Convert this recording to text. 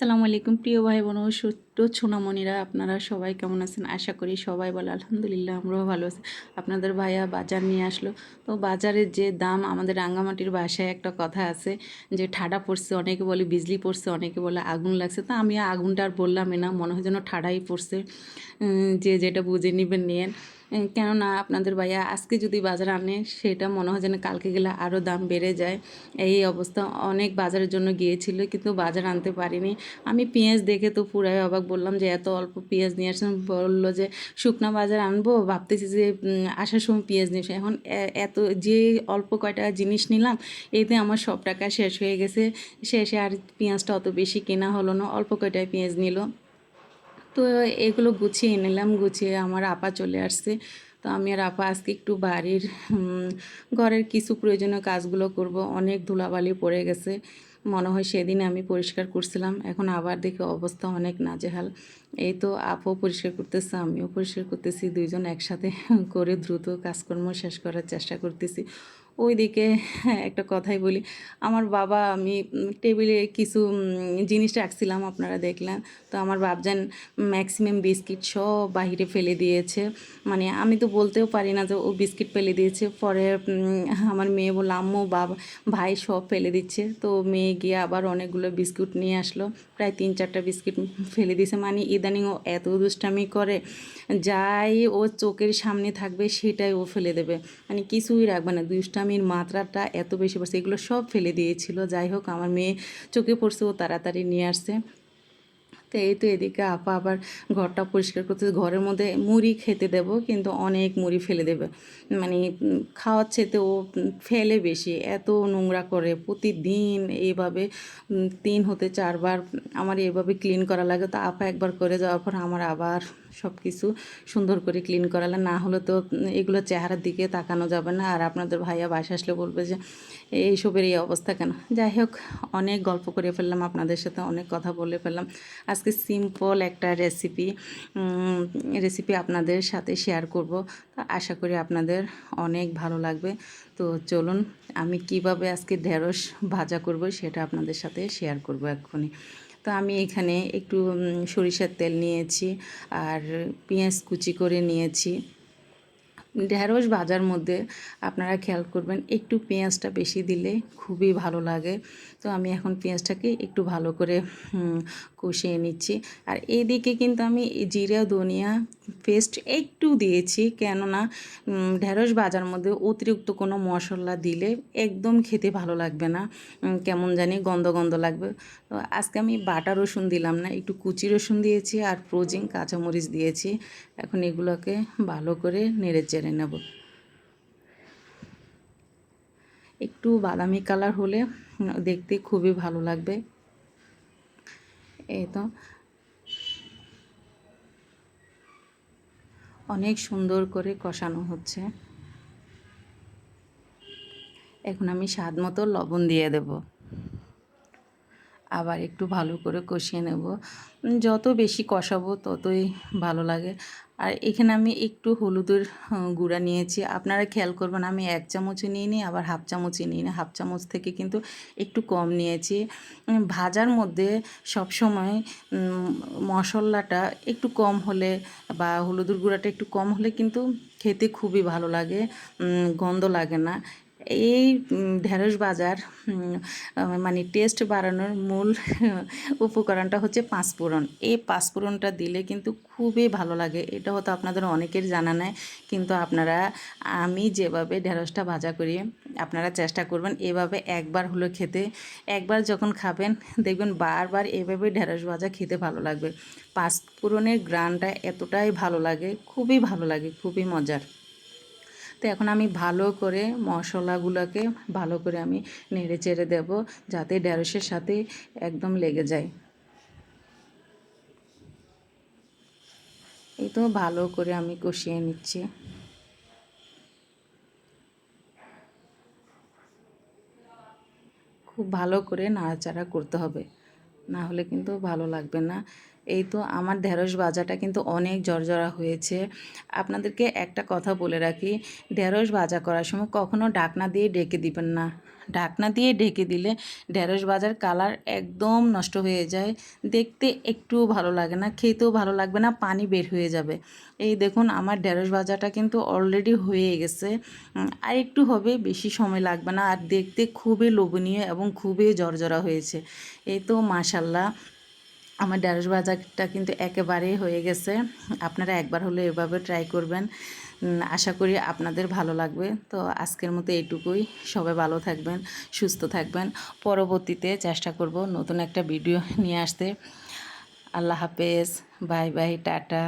আসসালামু আলাইকুম, প্রিয় ভাই বোন ও ছোট্ট সোনামণিরা, আপনারা সবাই কেমন আছেন? আশা করি সবাই বলে আলহামদুলিল্লাহ আমরাও ভালো আছি। আপনাদের ভাইয়া বাজার নিয়ে আসলো। তো বাজারের যে দাম, আমাদের রাঙ্গামাটির বাসায় একটা কথা আছে যে, ঠাডা পড়ছে, অনেকে বলে বিজলি পড়ছে, অনেকে বলে আগুন লাগছে। তো আমি আগুনটা আর বললামই না, মনে হয় যেন ঠাডাই পড়ছে। যে যেটা বুঝে নেবেন, নিয়েন। কেননা আপনাদের ভাইয়া আজকে যদি বাজার আনে, সেটা মনে হয় যেন কালকে গেলে আরও দাম বেড়ে যায়। এই অবস্থা অনেক বাজারের জন্য গিয়েছিল, কিন্তু বাজার আনতে পারিনি। আমি পেঁয়াজ দেখে তো পুরাই অবাক বললাম যে, এত অল্প পেঁয়াজ নিয়ে আসছেন। বলল যে, শুকনা বাজার আনব? ভাবতেছি যে আসার সময় পেঁয়াজ নিয়ে এখন এত যে অল্প কয়টা জিনিস নিলাম, এতে আমার সব টাকা শেষ হয়ে গেছে। শেষে আর পেঁয়াজটা অত বেশি কেনা হলো না, অল্প কয়টায় পেঁয়াজ নিল। তো এগুলো গুছিয়ে নিলাম, গুছিয়ে আমার আপা চলে আসছে। তো আমি আর আপা আজকে একটু বাড়ির ঘরের কিছু প্রয়োজনীয় কাজগুলো করব। অনেক ধুলাবালি পড়ে গেছে। মনে হয় সেদিন আমি পরিষ্কার করছিলাম। এখন আবার দেখি অবস্থা অনেক নাজেহাল। এই তো আপও পরিষ্কার করতেছে, আমিও পরিষ্কার করতেছি। দুইজন একসাথে করে দ্রুত কাজকর্ম শেষ করার চেষ্টা করতেছি। ওইদিকে একটা কথাই বলি। আমার বাবা, আমি টেবিলে কিছু জিনিস রাখছিলাম, আপনারা দেখলেন। তো আমার বাবজান ম্যাক্সিমাম বিস্কিট সব বাহিরে ফেলে দিয়েছে। মানে আমি তো বলতেও পারি না যে ও বিস্কিট ফেলে দিয়েছে। পরে আমার মেয়ে বলল, আম্মু, বাবা, ভাই সব ফেলে দিচ্ছে। তো মেয়ে গিয়ে আবার অনেকগুলো বিস্কুট নিয়ে আসলো। প্রায় তিন চারটা বিস্কিট ফেলে দিয়েছে। মানে ইদানিং ও এত দুষ্টামি করে, যাই ও চোখের সামনে থাকবে, সেটাই ও ফেলে দেবে। মানে কিছুই রাখবে না দুষ্টামির মাত্রাটা এত বেশি পড়ছে এগুলো সব ফেলে দিয়েছিল। যাই হোক, আমার মেয়ে চোখে পড়ছে, ও তাড়াতাড়ি নিয়ে আসছে। তো এই তো এদিকে আপা আবার ঘরটা পরিষ্কার করতে ঘরের মধ্যে মুড়ি খেতে দেব, কিন্তু অনেক মুড়ি ফেলে দেবে। মানে খাওয়ার চেতে ও ফেলে বেশি। এত নোংরা করে প্রতিদিন এইভাবে তিন হতে চারবার আমার এইভাবে ক্লিন করা লাগে। তো আপা একবার করে যাওয়ার পর আমার আবার সব কিছু সুন্দর করে ক্লিন করালে। না হলে তো এগুলো চেহারার দিকে তাকানো যাবে না। আর আপনাদের ভাইয়া বাসা আসলে বলবে যে, এইসবের এই অবস্থা কেন? যাই হোক, অনেক গল্প করে ফেললাম। আপনাদের সাথে অনেক কথা বলে ফেললাম। আজকে সিম্পল একটা রেসিপি রেসিপি আপনাদের সাথে শেয়ার করব। আশা করি আপনাদের অনেক ভালো লাগবে। তো চলুন, আমি কীভাবে আজকে ঢেঁড়স ভাজা করব সেটা আপনাদের সাথে শেয়ার করব এক্ষুনি। তো আমি এখানে একটু সরিষার তেল নিয়েছি আর পেঁয়াজ কুচি করে নিয়েছি। ঢেঁড়স ভাজার মধ্যে আপনারা খেয়াল করবেন, একটু পেঁয়াজটা বেশি দিলে খুবই ভালো লাগে। তো আমি এখন পেঁয়াজটাকে একটু ভালো করে কষিয়ে নিচ্ছি। আর এদিকে কিন্তু আমি জিরা, ধনিয়া পেস্ট একটু দিয়েছি, কেননা ঢেঁড়স ভাজার মধ্যে অতিরিক্ত কোনো মশলা দিলে একদম খেতে ভালো লাগবে না। কেমন জানি গন্ধ গন্ধ লাগবে। তো আজকে আমি বাটা রসুন দিলাম না, একটু কুচি রসুন দিয়েছি আর ফ্রোজিং কাঁচামরিচ দিয়েছি। এখন এগুলোকে ভালো করে নেড়ে চেড়ে নেব। একটু বাদামি কালার হলে দেখতে খুবই ভালো লাগবে। এই তো। অনেক সুন্দর করে কষানো হচ্ছে। এখন আমি স্বাদ মতো লবণ দিয়ে দেব। আবার একটু ভালো করে কষিয়ে নেব। যত বেশি কষাবো ততই ভালো লাগে। আর এখানে আমি একটু হলুদের আহ, গুঁড়া নিয়েছি। আপনারা খেয়াল করবেন আমি এক চামচই নিয়ে নিই আবার হাফ চামচই নিই হাফ চামচ থেকে কিন্তু একটু কম নিয়েছি। ভাজার মধ্যে সবসময় মশলাটা একটু কম হলে বা হলুদের গুঁড়াটা একটু কম হলে কিন্তু খেতে খুবই ভালো লাগে। গন্ধ লাগে না। এই ঢেঁড়স বাজার মানে টেস্ট বাড়ানোর মূল, উপকরণটা হচ্ছে পাঁচফোড়ন। এই পাঁচফোড়নটা দিলে কিন্তু খুবই ভালো লাগে। এটা হয়তো আপনাদের অনেকের জানা নাই, কিন্তু আপনারা, আমি যেভাবে ঢেঁড়সটা ভাজা করি, আপনারা চেষ্টা করবেন এভাবে একবার হলো খেতে। একবার যখন খাবেন, দেখবেন বারবার এভাবে ঢেঁড়স ভাজা খেতে ভালো লাগবে। পাঁচফোড়নের গ্রানটা এতটাই ভালো লাগে, খুবই ভালো লাগে, খুবই মজার। তো এখন আমি ভালো করে মশলাগুলোকে ভালো করে আমি নেড়ে চেড়ে দেবো যাতে ঢেঁড়সের সাথে একদম লেগে যায়। এই তো ভালো করে আমি কষিয়ে নিচ্ছি। খুব ভালো করে নাড়াচাড়া করতে হবে। না হলে কিন্তু ভালো লাগবে না। এই তো আমার ঢেঁড়স ভাজাটা কিন্তু অনেক জর্জরা হয়েছে। আপনাদেরকে একটা কথা বলে রাখি, ঢেঁড়স ভাজা করার সময় কখনো ডাকনা দিয়ে ডেকে দিবেন না। ঢাকনা দিয়ে ঢেকে দিলে ঢেঁড়স ভাজার কালার একদম নষ্ট হয়ে যায়। দেখতে একটুও ভালো লাগে না, খেতেও ভালো লাগবে না, পানি বের হয়ে যাবে। এই দেখুন, আমার ঢেঁড়স ভাজাটা কিন্তু অলরেডি হয়ে গেছে। আর একটু হবে, বেশি সময় লাগবে না। আর দেখতে খুবই লোভনীয় এবং খুবই জর্জরা হয়েছে। এই তো মাশাল্লাহ আমার ঢেঁড়স ভাজাটা কিন্তু একেবারেই হয়ে গেছে। আপনারা একবার হলে এভাবে ট্রাই করবেন। আশা করি আপনাদের ভালো লাগবে। তো আজকের মতো এইটুকুই। সবাই ভালো থাকবেন, সুস্থ থাকবেন। পরবর্তীতে চেষ্টা করব নতুন একটা ভিডিও নিয়ে আসতে। আল্লাহ হাফেজ। Bye bye, tata.